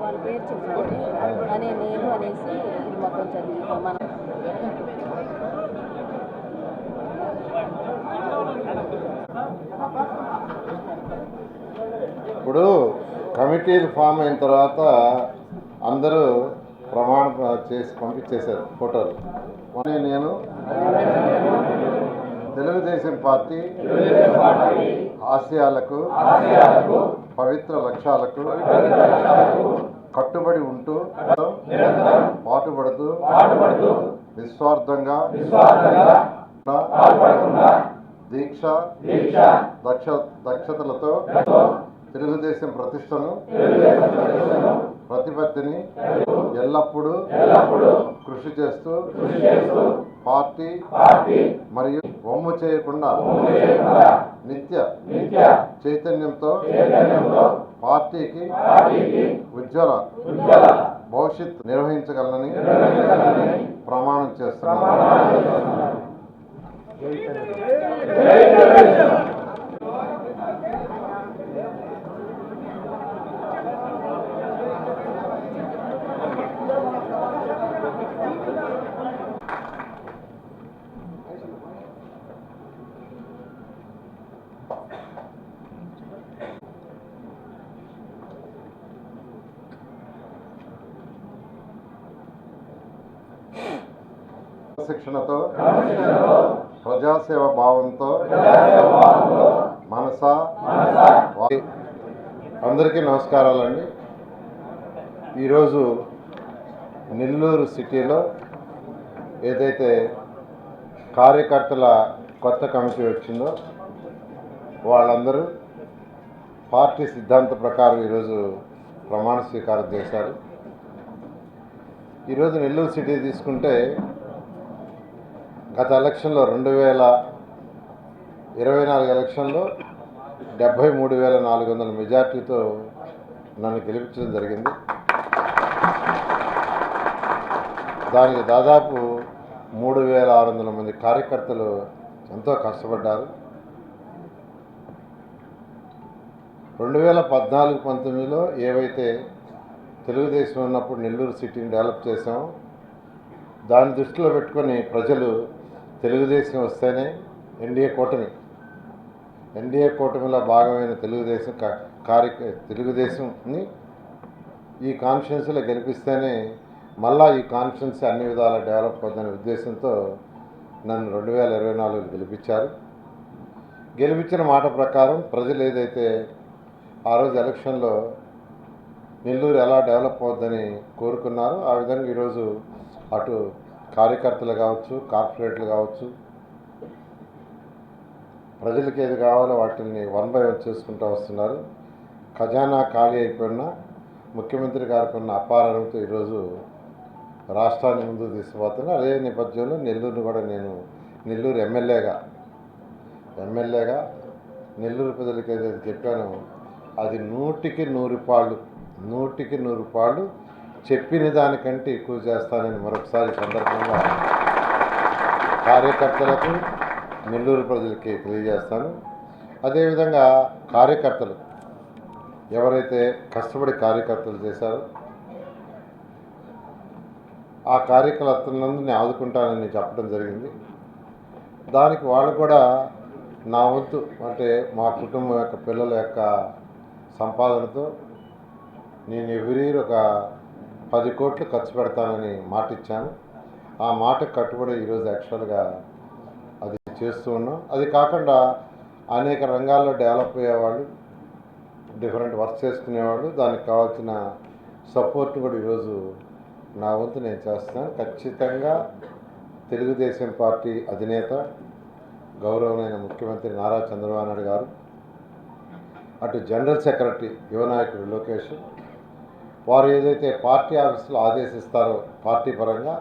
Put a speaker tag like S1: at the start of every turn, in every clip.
S1: వాళ్ళ పేరు చెప్పండి అని నేను అనేసి ఇది మొత్తం మనం
S2: ఇప్పుడు కమిటీలు ఫామ్ అయిన తర్వాత అందరూ ప్రమాణ చేసి పంపించేశారు ఫోటోలు. నేను తెలుగుదేశం పార్టీ ఆశయాలకు పవిత్ర లక్ష్యాలకు కట్టుబడి ఉంటూ పాటుపడుతూ నిస్వార్థంగా దీక్ష దక్ష దక్షతలతో తెలుగుదేశం ప్రతిష్టను ప్రతిపత్తిని ఎల్లప్పుడూ కృషి చేస్తూ పార్టీ మరియు వమ్ము చేయకుండా నిత్య చైతన్యంతో పార్టీకి ఉజ్వల భవిష్యత్ నిర్వహించగలనని ప్రమాణం చేస్తున్నాను. శిక్షణతో ప్రజాసేవ భావంతో మనస అందరికీ నమస్కారాలండి. ఈరోజు నెల్లూరు సిటీలో ఏదైతే కార్యకర్తల కొత్త కమిటీ వచ్చిందో వాళ్ళందరూ పార్టీ సిద్ధాంత ప్రకారం ఈరోజు ప్రమాణ స్వీకారం చేశారు. ఈరోజు నెల్లూరు సిటీ తీసుకుంటే గత ఎలక్షన్లో రెండు వేల ఇరవై నాలుగు ఎలక్షన్లో డెబ్భై మూడు వేల నాలుగు వందల మెజార్టీతో నన్ను గెలిపించడం జరిగింది. దానికి దాదాపు మూడు వేల ఆరు వందల మంది కార్యకర్తలు ఎంతో కష్టపడ్డారు. రెండు వేల పద్నాలుగు పంతొమ్మిదిలో ఏవైతే తెలుగుదేశం ఉన్నప్పుడు నెల్లూరు సిటీని డెవలప్ చేసామో దాన్ని దృష్టిలో పెట్టుకొని ప్రజలు తెలుగుదేశం వస్తేనే ఎన్డీఏ కూటమి. ఎన్డీఏ కూటమిలో భాగమైన తెలుగుదేశం కా- కార్య తెలుగుదేశంని ఈ కాన్ఫరెన్స్లో గెలిపిస్తేనే మళ్ళా ఈ కాన్ఫరెన్స్ అన్ని విధాలా డెవలప్ అవుతుందనే ఉద్దేశంతో నన్ను రెండు వేల ఇరవై నాలుగులో గెలిపించారు. గెలిపించిన మాట ప్రకారం ప్రజలు ఏదైతే ఆ రోజు ఎలక్షన్లో నెల్లూరు ఎలా డెవలప్ అవుద్దని కోరుకున్నారో ఆ విధంగా ఈరోజు అటు కార్యకర్తలు కావచ్చు కార్పొరేట్లు కావచ్చు ప్రజలకు ఏది కావాలో వాటిని వన్ బై వన్ చేసుకుంటూ వస్తున్నారు. ఖజానా ఖాళీ అయిపోయినా ముఖ్యమంత్రి గారికి ఉన్న అపారంతో ఈరోజు రాష్ట్రాన్ని ముందు తీసుకుపోతున్నారు. అదే నేపథ్యంలో నెల్లూరుని కూడా నేను నెల్లూరు ఎమ్మెల్యేగా ఎమ్మెల్యేగా నెల్లూరు ప్రజలకి ఏదైతే చెప్పానో అది నూటికి నూరు పాళ్ళు నూటికి నూరు పాళ్ళు చెప్పిన దానికంటే ఎక్కువ చేస్తానని మరొకసారి సందర్భంగా కార్యకర్తలకు నెల్లూరు ప్రజలకి తెలియజేస్తాను. అదేవిధంగా కార్యకర్తలు ఎవరైతే కష్టపడి కార్యకర్తలు చేశారో ఆ కార్యకర్తలందరినీ ఆదుకుంటానని చెప్పడం జరిగింది. దానికి వాళ్ళు కూడా నా వంతు అంటే మా కుటుంబం యొక్క పిల్లల యొక్క సంపాదనతో నేను ఎవరీ ఒక పది కోట్లు ఖర్చు పెడతానని మాట ఇచ్చాను ఆ మాటకు కట్టుబడి ఈరోజు యాక్చువల్గా అది చేస్తూ ఉన్నాం. అది కాకుండా అనేక రంగాల్లో డెవలప్ అయ్యేవాళ్ళు డిఫరెంట్ వర్క్ చేసుకునేవాళ్ళు దానికి కావాల్సిన సపోర్ట్ కూడా ఈరోజు నా వంతు నేను చేస్తున్నాను. ఖచ్చితంగా తెలుగుదేశం పార్టీ అధినేత గౌరవమైన ముఖ్యమంత్రి నారా చంద్రబాబు నాయుడు గారు అటు జనరల్ సెక్రటరీ యువనాయకుడు లోకేష్ వారు ఏదైతే పార్టీ ఆఫీసులో ఆదేశిస్తారో పార్టీ పరంగా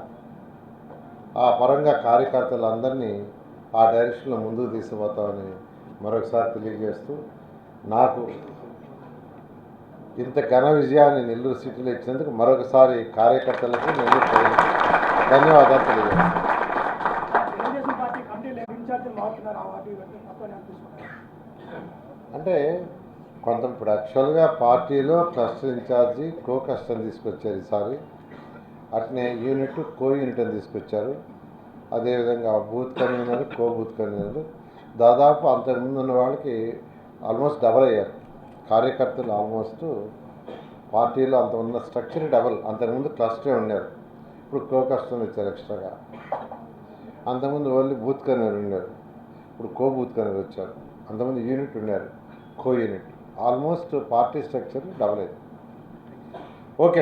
S2: ఆ పరంగా కార్యకర్తలందరినీ ఆ డైరెక్షన్లో ముందుకు తీసుకుపోతామని మరొకసారి తెలియజేస్తూ నాకు ఇంత ఘన విజయాన్ని నెల్లూరు సిటీలో ఇచ్చినందుకు మరొకసారి కార్యకర్తలకు నెల్లూరు ప్రజలకు ధన్యవాదాలు తెలియజేస్తాను
S3: నేను
S2: అంటే కొంత ఇప్పుడు యాక్చువల్గా పార్టీలో క్లస్టర్ ఇన్ఛార్జి కో క్లస్టర్ తీసుకొచ్చారు ఈసారి అట్నే యూనిట్ కో యూనిట్ అని తీసుకొచ్చారు. అదేవిధంగా booth convener co booth convener దాదాపు అంతకుముందు ఉన్న వాళ్ళకి ఆల్మోస్ట్ డబల్ అయ్యారు. కార్యకర్తలు ఆల్మోస్ట్ పార్టీలో అంత ఉన్న స్ట్రక్చర్ డబల్ అంతకుముందు క్లస్టరే ఉన్నారు ఇప్పుడు కో క్లస్టర్ ఇచ్చారు ఎక్స్ట్రాగా అంతకుముందు ఓన్లీ బూత్ కన్వీనర్ ఉన్నారు. ఇప్పుడు కో బూత్ కన్వీనర్ వచ్చారు. అంతకుముందు యూనిట్ ఉన్నారు co unit almost party structure double అయింది. ఓకే.